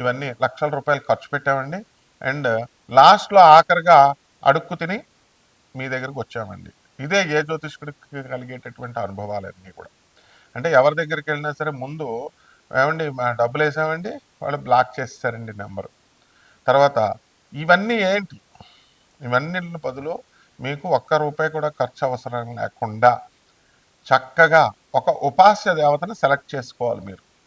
ఇవన్నీ లక్షల రూపాయలు ఖర్చు పెట్టామండి. అండ్ లాస్ట్లో ఆఖరిగా అడుక్కు తిని మీ దగ్గరకు వచ్చామండి. ఇదే ఏ జ్యోతిష్కుడికి కలిగేటటువంటి అనుభవాలన్నీ కూడా. అంటే ఎవరి దగ్గరికి వెళ్ళినా సరే ముందు ఏమండి మా డబ్బులు వేసామండి వాళ్ళు బ్లాక్ చేస్తారండి నెంబరు. తర్వాత ఇవన్నీ ఏంటి? ఇవన్నీ బదులు మీకు ఒక్క రూపాయి కూడా ఖర్చు అవసరం లేకుండా చక్కగా ఒక ఉపాస్య దేవతను సెలెక్ట్ చేసుకోవాలి మీరు.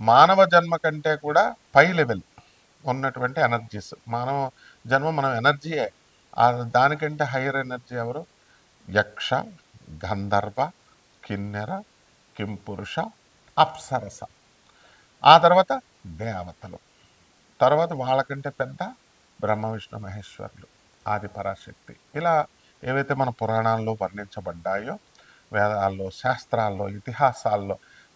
మానవ జన్మ కంటే కూడా పై లెవెల్ ఉన్నటువంటి ఎనర్జీస్. మానవ జన్మ మనం ఎనర్జీయే దానికంటే హయ్యర్ ఎనర్జీ ఎవరు? యక్ష గంధర్వ కిన్నెర కింపురుష అప్సరస. ఆ తర్వాత దేవతలు. తర్వాత వాళ్ళకంటే పెద్ద బ్రహ్మ విష్ణు మహేశ్వరులు ఆది పరాశక్తి. ఇలా ఏవైతే మన పురాణాల్లో వర్ణించబడ్డాయో వేదాల్లో శాస్త్రాల్లో ఇతిహాసాల్లో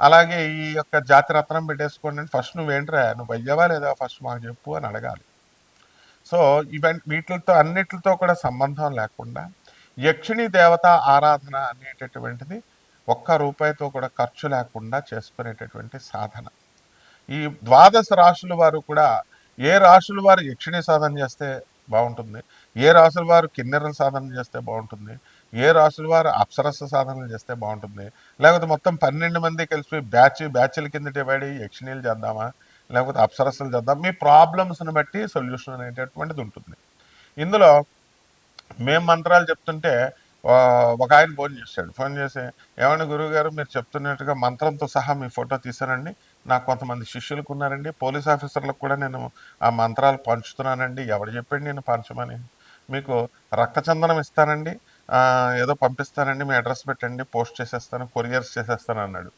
అలాగే ఈ యొక్క జాతి రత్నం పెట్టేసుకోండి ఫస్ట్ నువ్వేంట్రా నువ్వు అయ్యవా లేదా? ఫస్ట్ మాకు చెప్పు అని అడగాలి. సో ఇవన్నీ వీటితో అన్నిటితో కూడా సంబంధం లేకుండా యక్షిణి దేవత ఆరాధన అనేటటువంటిది ఒక్క రూపాయితో కూడా ఖర్చు లేకుండా చేసుకునేటటువంటి సాధన. ఈ ద్వాదశ రాశుల వారు కూడా ఏ రాశుల వారు యక్షిణి సాధన చేస్తే బాగుంటుంది? ఏ రాశుల వారు కిన్నెరలు సాధన చేస్తే బాగుంటుంది? ఏ రాసుల వారు అప్సరస సాధనలు చేస్తే బాగుంటుంది? లేకపోతే మొత్తం పన్నెండు మంది కలిసి బ్యాచ్ బ్యాచ్ల కింద డివైడ్ అయ్యి యక్షిణీలు చేద్దామా? లేకపోతే అప్సరస్సులు చేద్దాం? మీ ప్రాబ్లమ్స్ని బట్టి సొల్యూషన్ అనేటటువంటిది ఉంటుంది. ఇందులో మేము మంత్రాలు చెప్తుంటే ఒక ఆయన ఫోన్ చేశాడు. ఫోన్ చేసి ఏమన్నా గురువుగారు మీరు చెప్తున్నట్టుగా మంత్రంతో సహా మీ ఫోటో తీశానండి నాకు కొంతమంది శిష్యులకు ఉన్నారండి. పోలీస్ ఆఫీసర్లకు కూడా నేను ఆ మంత్రాలు పంచుతున్నానండి. ఎవడు చెప్పండి నేను పంచమని? మీకు రక్తచందనం ఇస్తానండి. ఏదో పంపిస్తానండి మీ అడ్రస్ పెట్టండి పోస్ట్ చేసేస్తాను కొరియర్స్ చేసేస్తాను అన్నాడు.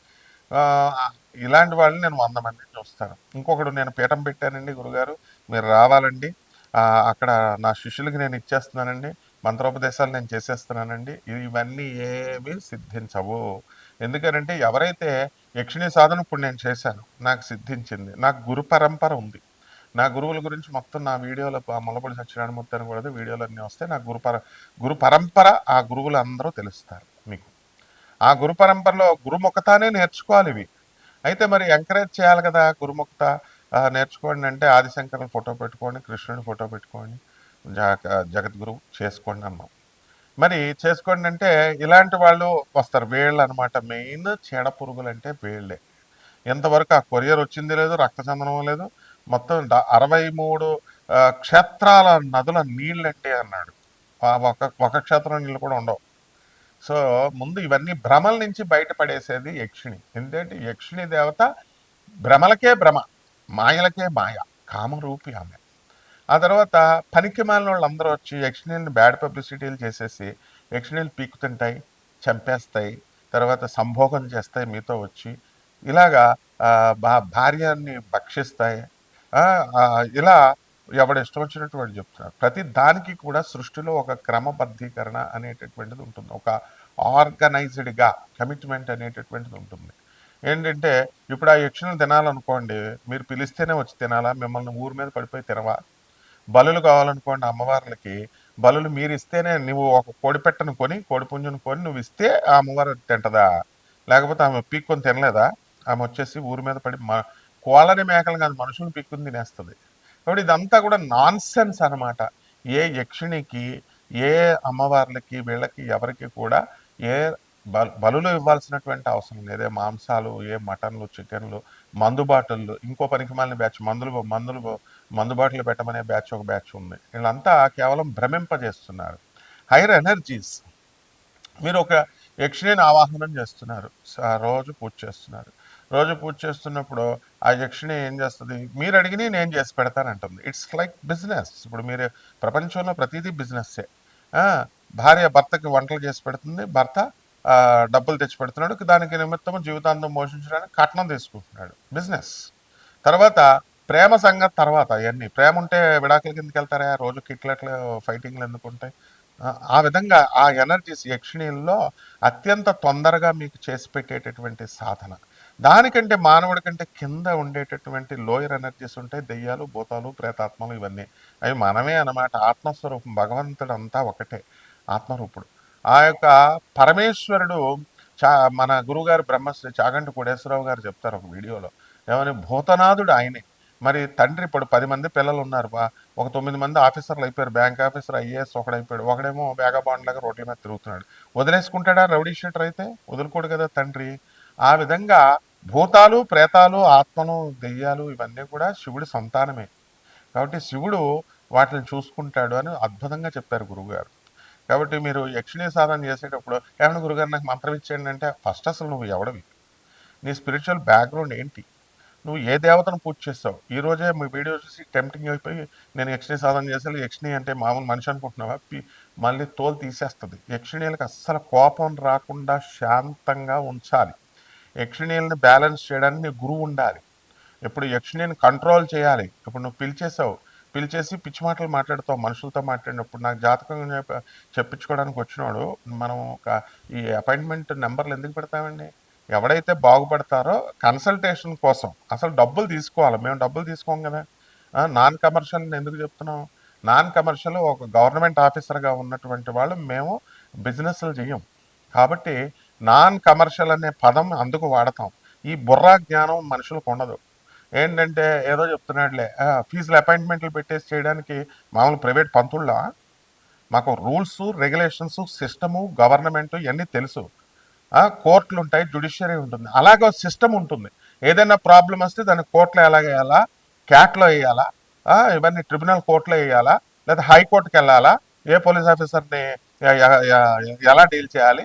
ఇలాంటి వాళ్ళని నేను వంద మందిని చూస్తాను. ఇంకొకడు నేను పీఠం పెట్టానండి గురుగారు మీరు రావాలండి. అక్కడ నా శిష్యులకి నేను ఇచ్చేస్తున్నానండి. మంత్రోపదేశాలు నేను చేసేస్తున్నానండి. ఇవన్నీ ఏమీ సిద్ధించవు. ఎందుకనంటే ఎవరైతే యక్షిణీ సాధన ఇప్పుడు నేను చేశాను నాకు సిద్ధించింది నాకు గురు పరంపర ఉంది. నా గురువుల గురించి మొత్తం నా వీడియోలో మొలపడి ముల్లపూడి సత్యనారాయణమూర్తి అని కూడా వీడియోలు అన్నీ వస్తాయి నా గురు పర గురు పరంపర ఆ గురువులు అందరూ తెలుస్తారు మీకు. ఆ గురు పరంపరలో గురుముఖతానే నేర్చుకోవాలి ఇవి. అయితే మరి ఎంకరేజ్ చేయాలి కదా గురుముఖత. నేర్చుకోండి అంటే ఆదిశంకరుని ఫోటో పెట్టుకోండి కృష్ణుని ఫోటో పెట్టుకోండి జగ జగద్గురు చేసుకోండి అన్నాం. మరి చేసుకోండి అంటే ఇలాంటి వాళ్ళు వస్తారు. వేళ్ళు అనమాట మెయిన్ చీడ పురుగులు అంటే వేళ్ళే. ఎంతవరకు ఆ కొరియర్ వచ్చింది లేదు రక్తచందనం లేదు. మొత్తం అరవై మూడు క్షేత్రాల నదుల నీళ్ళంటే అన్నాడు. ఆ ఒక ఒక క్షేత్రం నీళ్ళు కూడా ఉండవు. సో ముందు ఇవన్నీ భ్రమల నుంచి బయటపడేసేది యక్షిణి. ఎందుకంటే యక్షిణి దేవత భ్రమలకే భ్రమ మాయలకే మాయ కామరూపి ఆమె. ఆ తర్వాత పనికి మాలిన వాళ్ళందరూ వచ్చి యక్షిణీల్ని బ్యాడ్ పబ్లిసిటీలు చేసేసి యక్షిణీలు పీకుతుంటాయి చంపేస్తాయి తర్వాత సంభోగం చేస్తాయి మీతో వచ్చి. ఇలాగా ఆ, భార్యని భక్షిస్తాయి ఇలా ఎవడు ఇష్టం వచ్చినట్టు వాడు చెప్తున్నారు ప్రతి దానికి కూడా సృష్టిలో ఒక క్రమబద్ధీకరణ అనేటటువంటిది ఉంటుంది. ఒక ఆర్గనైజ్డ్గా కమిట్మెంట్ అనేటటువంటిది ఉంటుంది. ఏంటంటే ఇప్పుడు ఆ యక్షిని తినాలనుకోండి మీరు పిలిస్తేనే వచ్చి తినాలా? మిమ్మల్ని ఊరి మీద పడిపోయి తినవా? బలులు కావాలనుకోండి అమ్మవార్లకి బలులు మీరు ఇస్తేనే నువ్వు ఒక కోడి పెట్టను కొని కోడి పుంజును కొని నువ్వు ఇస్తే ఆ అమ్మవారు తింటదా? లేకపోతే ఆమె పీక్కొని తినలేదా? ఆమె వచ్చేసి ఊరి మీద పడి కోలని మేకలు కాదు మనుషులు పిక్కుని తినేస్తుంది. కాబట్టి ఇదంతా కూడా నాన్ సెన్స్ అనమాట ఏ యక్షిణికి ఏ అమ్మవార్లకి వీళ్ళకి ఎవరికి కూడా ఏ బలులు ఇవ్వాల్సినటువంటి అవసరం లేదు. ఏ మాంసాలు ఏ మటన్లు చికెన్లు మందు బాటిళ్ళు ఇంకో పనికి మాలిన బ్యాచ్ మందులు మందులు మందు బాటిల్ పెట్టమనే బ్యాచ్ ఒక బ్యాచ్ ఉంది. వీళ్ళంతా కేవలం భ్రమింపజేస్తున్నారు. Hire energies. మీరు ఒక యక్షిణిని ఆవాహనం చేస్తున్నారు. రోజు పూజ చేస్తున్నారు. రోజు పూజ చేస్తున్నప్పుడు ఆ యక్షిణి ఏం చేస్తుంది? మీరు అడిగిన నేను చేసి పెడతానంటుంది. ఇట్స్ లైక్ బిజినెస్ ఇప్పుడు మీరు ప్రపంచంలో ప్రతిదీ బిజినెస్సే భార్య భర్తకి వంటలు చేసి పెడుతుంది. భర్త డబ్బులు తెచ్చి పెడుతున్నాడు. దానికి నిమిత్తం జీవితాంతం పోషించడానికి కట్నం తీసుకుంటున్నాడు. బిజినెస్ తర్వాత ప్రేమ సంగతి తర్వాత అవన్నీ. ప్రేమ ఉంటే విడాకుల కిందకి వెళ్తారా? రోజు కిట్లట్లు ఫైటింగ్లు ఎందుకు ఉంటాయి? ఆ, ఆ విధంగా ఆ ఎనర్జీస్ యక్షిణీల్లో అత్యంత తొందరగా మీకు చేసి పెట్టేటటువంటి సాధన. దానికంటే మానవుడి కంటే కింద ఉండేటటువంటి లోయర్ ఎనర్జీస్ ఉంటాయి దెయ్యాలు భూతాలు ప్రేతాత్మలు ఇవన్నీ. అవి మనమే అన్నమాట. ఆత్మస్వరూపం భగవంతుడు అంతా ఒకటే ఆత్మరూపుడు. ఆ యొక్క పరమేశ్వరుడు చా మన గురుగారు బ్రహ్మశ్రీ చాగంటి కోడేశ్వరరావు గారు చెప్తారు ఒక వీడియోలో. ఏమని? భూతనాథుడు ఆయనే. మరి తండ్రి ఇప్పుడు పది మంది పిల్లలు ఉన్నారు బా. ఒక తొమ్మిది మంది ఆఫీసర్లు అయిపోయారు. బ్యాంక్ ఆఫీసర్ ఐఏఎస్ ఒకడైపోయాడు. ఒకడేమో వేగబాండ్ లాగా రోడ్ల మీద తిరుగుతున్నాడు. వదిలేసుకుంటాడా రౌడీ షీటర్ అయితే? వదులుకోడు కదా తండ్రి. ఆ విధంగా భూతాలు ప్రేతాలు ఆత్మలు దెయ్యాలు ఇవన్నీ కూడా శివుడి సంతానమే. కాబట్టి శివుడు వాటిని చూసుకుంటాడు అని అద్భుతంగా చెప్పారు గురువుగారు. కాబట్టి మీరు యక్షిణీ సాధన చేసేటప్పుడు ఏమన్నా గురుగారు నాకు మంత్రం ఇచ్చేయండి అంటే ఫస్ట్ అసలు నువ్వు ఎవడవి? నీ స్పిరిచువల్ బ్యాక్గ్రౌండ్ ఏంటి? నువ్వు ఏ దేవతను పూజ చేస్తావు? ఈ రోజే మీ వీడియో చూసి టెంప్టింగ్ అయిపోయి నేను యక్షిణీ సాధన చేసాను యక్షిణి అంటే మామూలు మనిషి అనుకుంటున్నావా? మళ్ళీ తోలు తీసేస్తుంది. యక్షిణీలకు అస్సలు కోపం రాకుండా శాంతంగా ఉంచాలి. యక్షిణీలను బ్యాలెన్స్ చేయడానికి నీ గురువు ఉండాలి. ఇప్పుడు యక్షిణీని కంట్రోల్ చేయాలి. ఇప్పుడు నువ్వు పిలిచేసావు పిలిచేసి పిచ్చి మాటలు మాట్లాడుతావు మనుషులతో మాట్లాడినప్పుడు నాకు జాతకం చెప్పించుకోవడానికి వచ్చినోడు మనం ఒక ఈ అపాయింట్మెంట్ నెంబర్లు ఎందుకు పెడతామండి? ఎవడైతే బాగుపడతారో కన్సల్టేషన్ కోసం. అసలు డబ్బులు తీసుకోవాలి. మేము డబ్బులు తీసుకోం కదా. నాన్ కమర్షియల్ ఎందుకు చెప్తున్నాం? నాన్ కమర్షియల్ ఒక గవర్నమెంట్ ఆఫీసర్గా ఉన్నటువంటి వాళ్ళు మేము బిజినెస్లు చేయం కాబట్టి నాన్ కమర్షియల్ అనే పదం అందుకు వాడతాం. ఈ బుర్రా జ్ఞానం మనుషులకు ఉండదు. ఏంటంటే ఏదో చెప్తున్నాడులే ఫీజులు అపాయింట్మెంట్లు పెట్టేసి చేయడానికి మామూలు ప్రైవేట్ పంతుళ్ళా మాకు రూల్స్ రెగ్యులేషన్స్ సిస్టము గవర్నమెంట్ ఇవన్నీ తెలుసు. కోర్టులు ఉంటాయి జుడిషియరీ ఉంటుంది. అలాగే సిస్టమ్ ఉంటుంది. ఏదైనా ప్రాబ్లం వస్తే దాన్ని కోర్టులో ఎలాగేయాలా? క్యాట్లో వేయాలా ఇవన్నీ ట్రిబ్యునల్ కోర్టులో వేయాలా లేదా హైకోర్టుకి వెళ్ళాలా ఏ పోలీస్ ఆఫీసర్ని ఎలా డీల్ చేయాలి?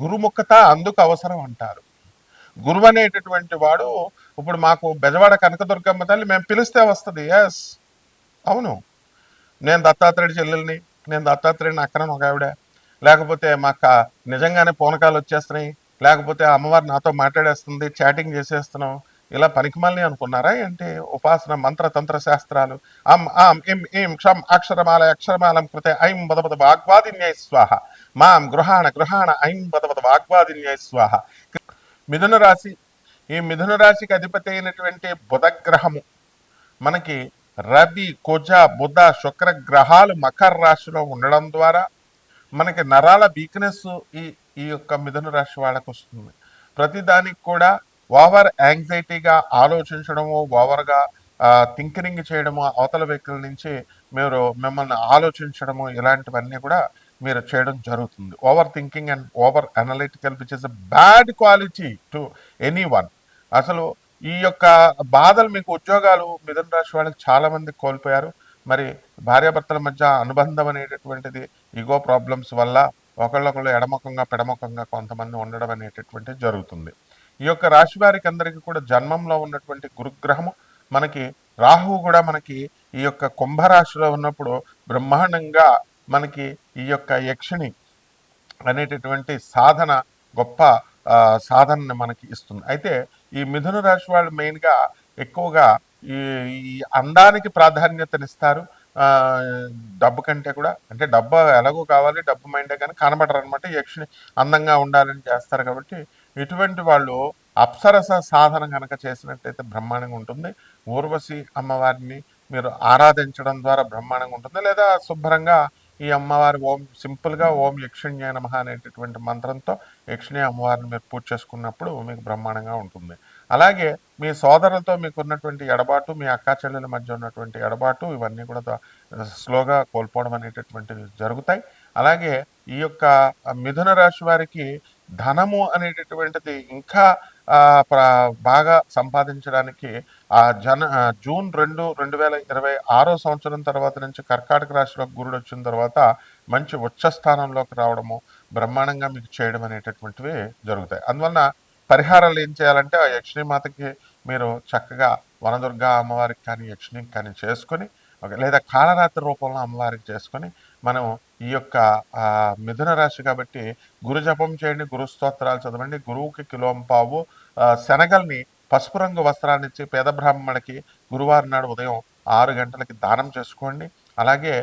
గురుముఖత అందుకు అవసరం అంటారు. గురువు అనేటటువంటి వాడు ఇప్పుడు మాకు బెజవాడ కనకదుర్గమ్మ తల్లి మేము పిలిస్తే వస్తుంది. ఎస్ అవును. నేను దత్తాత్రేయుడి చెల్లెల్ని నేను దత్తాత్రేయుడిని అక్కడ ఒక ఆవిడ. లేకపోతే మాకు నిజంగానే పూనకాలు వచ్చేస్తున్నాయి. లేకపోతే అమ్మవారు నాతో మాట్లాడేస్తుంది చాటింగ్ చేసేస్తున్నాం. ఇలా పనికిమాలని అనుకున్నారా? ఏంటి? ఉపాసన మంత్ర తంత్ర శాస్త్రాలు. అం ఆం ఇం ఇం క్షం అక్షరమాల అక్షరమాలం కృతే ఐం బదబద వాగ్వాదిన్యై స్వాహ. మాం గృహాణ గృహాణ ఐం బదబద వాగ్వాదిన్యై స్వాహ. మిథున రాశి ఈ మిథున రాశికి అధిపతి అయినటువంటి బుధగ్రహము. మనకి రవి కుజ బుధ శుక్ర గ్రహాలు మకర రాశిలో ఉండడం ద్వారా మనకి నరాల వీక్నెస్ ఈ ఈ యొక్క మిథున రాశి వాళ్ళకు వస్తుంది ప్రతిదానికి కూడా ఓవర్ యాంగ్జైటీగా ఆలోచించడము ఓవర్గా థింకరింగ్ చేయడము అవతల వ్యక్తుల నుంచి మీరు మిమ్మల్ని ఆలోచించడము ఇలాంటివన్నీ కూడా మీరు చేయడం జరుగుతుంది. Over thinking and over analytical which is a bad quality to anyone అసలు ఈ యొక్క బాధలు మీకు ఉద్యోగాలు మిథున రాశి వాళ్ళకి చాలా మంది కోల్పోయారు. మరి భార్యాభర్తల మధ్య అనుబంధం అనేటటువంటిది ఈగో ప్రాబ్లమ్స్ వల్ల ఒకళ్ళొకళ్ళు ఎడమకంగా పెడమకంగా కొంతమంది ఉండడం అనేటటువంటిది జరుగుతుంది. ఈ యొక్క రాశి వారికి అందరికీ కూడా జన్మంలో ఉన్నటువంటి గురుగ్రహము. మనకి రాహువు కూడా మనకి ఈ యొక్క కుంభరాశిలో ఉన్నప్పుడు బ్రహ్మాండంగా మనకి ఈ యొక్క యక్షిణి అనేటటువంటి సాధన గొప్ప సాధనని మనకి ఇస్తుంది. అయితే ఈ మిథున రాశి వాళ్ళు మెయిన్గా ఎక్కువగా ఈ ఈ అందానికి ప్రాధాన్యతనిస్తారు. డబ్బు కంటే కూడా. అంటే డబ్బు ఎలాగో కావాలి డబ్బు మైండే కానీ కనబడరు అనమాట యక్షిణి అందంగా ఉండాలని చేస్తారు కాబట్టి ఇటువంటి వాళ్ళు అప్సరస సాధన కనుక చేసినట్టయితే బ్రహ్మాండంగా ఉంటుంది. ఊర్వశి అమ్మవారిని మీరు ఆరాధించడం ద్వారా బ్రహ్మాండంగా ఉంటుంది. లేదా శుభ్రంగా ఈ అమ్మవారి ఓం సింపుల్గా ఓం యక్షిణ్య నమ అనేటటువంటి మంత్రంతో యక్షిణి అమ్మవారిని మీరు పూజ చేసుకున్నప్పుడు మీకు బ్రహ్మాండంగా ఉంటుంది. అలాగే మీ సోదరులతో మీకు ఉన్నటువంటి ఎడబాటు మీ అక్కా చెల్లెల మధ్య ఉన్నటువంటి ఎడబాటు ఇవన్నీ కూడా స్లోగా కోల్పోవడం అనేటటువంటివి జరుగుతాయి. అలాగే ఈ యొక్క మిథున రాశి వారికి ధనము అనేటటువంటిది ఇంకా బాగా సంపాదించడానికి ఆ జన జూన్ రెండు రెండు వేల ఇరవై ఆరో సంవత్సరం తర్వాత నుంచి కర్కాటక రాశిలో గురుడు వచ్చిన తర్వాత మంచి ఉచ్చ స్థానంలోకి రావడము బ్రహ్మాండంగా మీకు చేయడం అనేటటువంటివి జరుగుతాయి. అందువలన పరిహారాలు ఏం చేయాలంటే ఆ యక్షిణి మాతకి మీరు చక్కగా వనదుర్గ అమ్మవారికి కానీ యక్షిణికి కానీ చేసుకొని లేదా కాళరాత్రి రూపంలో అమ్మవారికి చేసుకొని మనం ఈ యొక్క ఆ, మిథున రాశి కాబట్టి గురు జపం చేయండి గురు స్తోత్రాలు చదవండి. గురువుకి కిలోంపావు శనగల్ని పసుపు రంగు వస్త్రాన్ని ఇచ్చి పేద బ్రాహ్మణుడికి గురువారం నాడు ఉదయం ఆరు గంటలకి దానం చేసుకోండి. అలాగే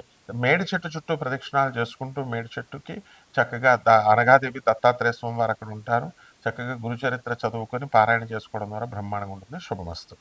మేడి చెట్టు చుట్టూ ప్రదక్షిణాలు చేసుకుంటూ మేడి చెట్టుకి చక్కగా ద అనగాదేవి దత్తాత్రేయ స్వామి వారు అక్కడ ఉంటారు. చక్కగా గురుచరిత్ర చదువుకొని పారాయణ చేసుకోవడం ద్వారా బ్రహ్మాండంగా ఉంటుంది. శుభమస్తు.